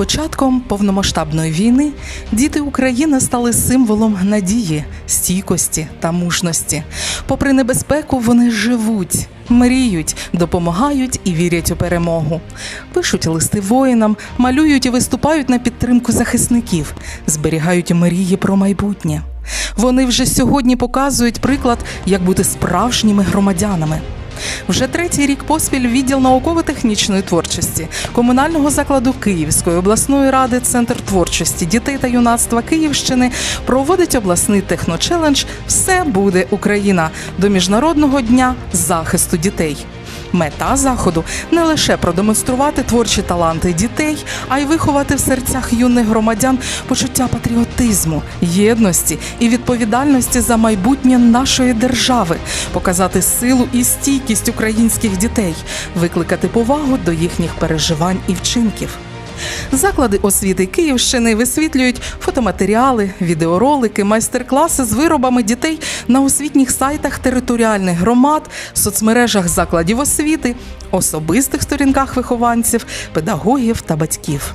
початком повномасштабної війни діти України стали символом надії, стійкості та мужності. Попри небезпеку, вони живуть, мріють, допомагають і вірять у перемогу. Пишуть листи воїнам, малюють і виступають на підтримку захисників, зберігають мрії про майбутнє. Вони вже сьогодні показують приклад, як бути справжніми громадянами. Вже третій рік поспіль відділ науково-технічної творчості комунального закладу Київської обласної ради Центр творчості дітей та юнацтва Київщини проводить обласний техночелендж Все буде Україна до міжнародного дня захисту дітей. Мета заходу не лише продемонструвати творчі таланти дітей, а й виховати в серцях юних громадян почуття патріотизму, єдності і відповідальності за майбутнє нашої держави, показати силу і стійкість українських дітей, викликати повагу до їхніх переживань і вчинків. Заклади освіти Київщини висвітлюють фотоматеріали, відеоролики, майстер-класи з виробами дітей на освітніх сайтах територіальних громад, соцмережах закладів освіти, особистих сторінках вихованців, педагогів та батьків.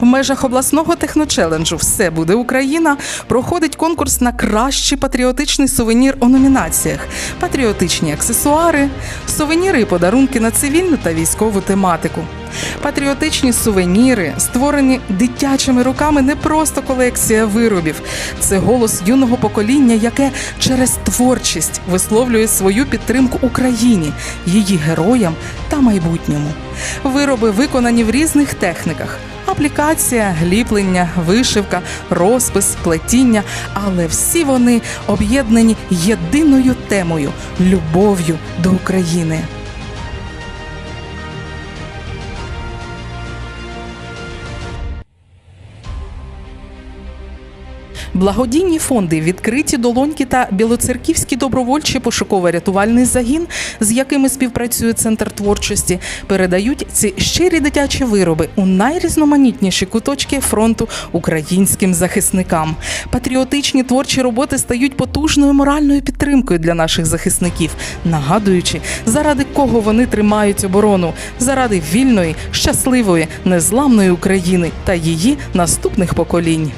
В межах обласного техночеленджу Все буде Україна проходить конкурс на кращий патріотичний сувенір у номінаціях: патріотичні аксесуари, сувеніри і подарунки на цивільну та військову тематику. Патріотичні сувеніри, створені дитячими руками, не просто колекція виробів. Це голос юного покоління, яке через творчість висловлює свою підтримку Україні, її героям та майбутньому. Вироби виконані в різних техніках. Аплікація, гліплення, вишивка, розпис, плетіння, але всі вони об'єднані єдиною темою любов'ю до України. Благодійні фонди, відкриті долоньки та білоцерківський добровольчий пошуково-рятувальний загін, з якими співпрацює центр творчості, передають ці щирі дитячі вироби у найрізноманітніші куточки фронту українським захисникам. Патріотичні творчі роботи стають потужною моральною підтримкою для наших захисників, нагадуючи, заради кого вони тримають оборону, заради вільної, щасливої, незламної України та її наступних поколінь.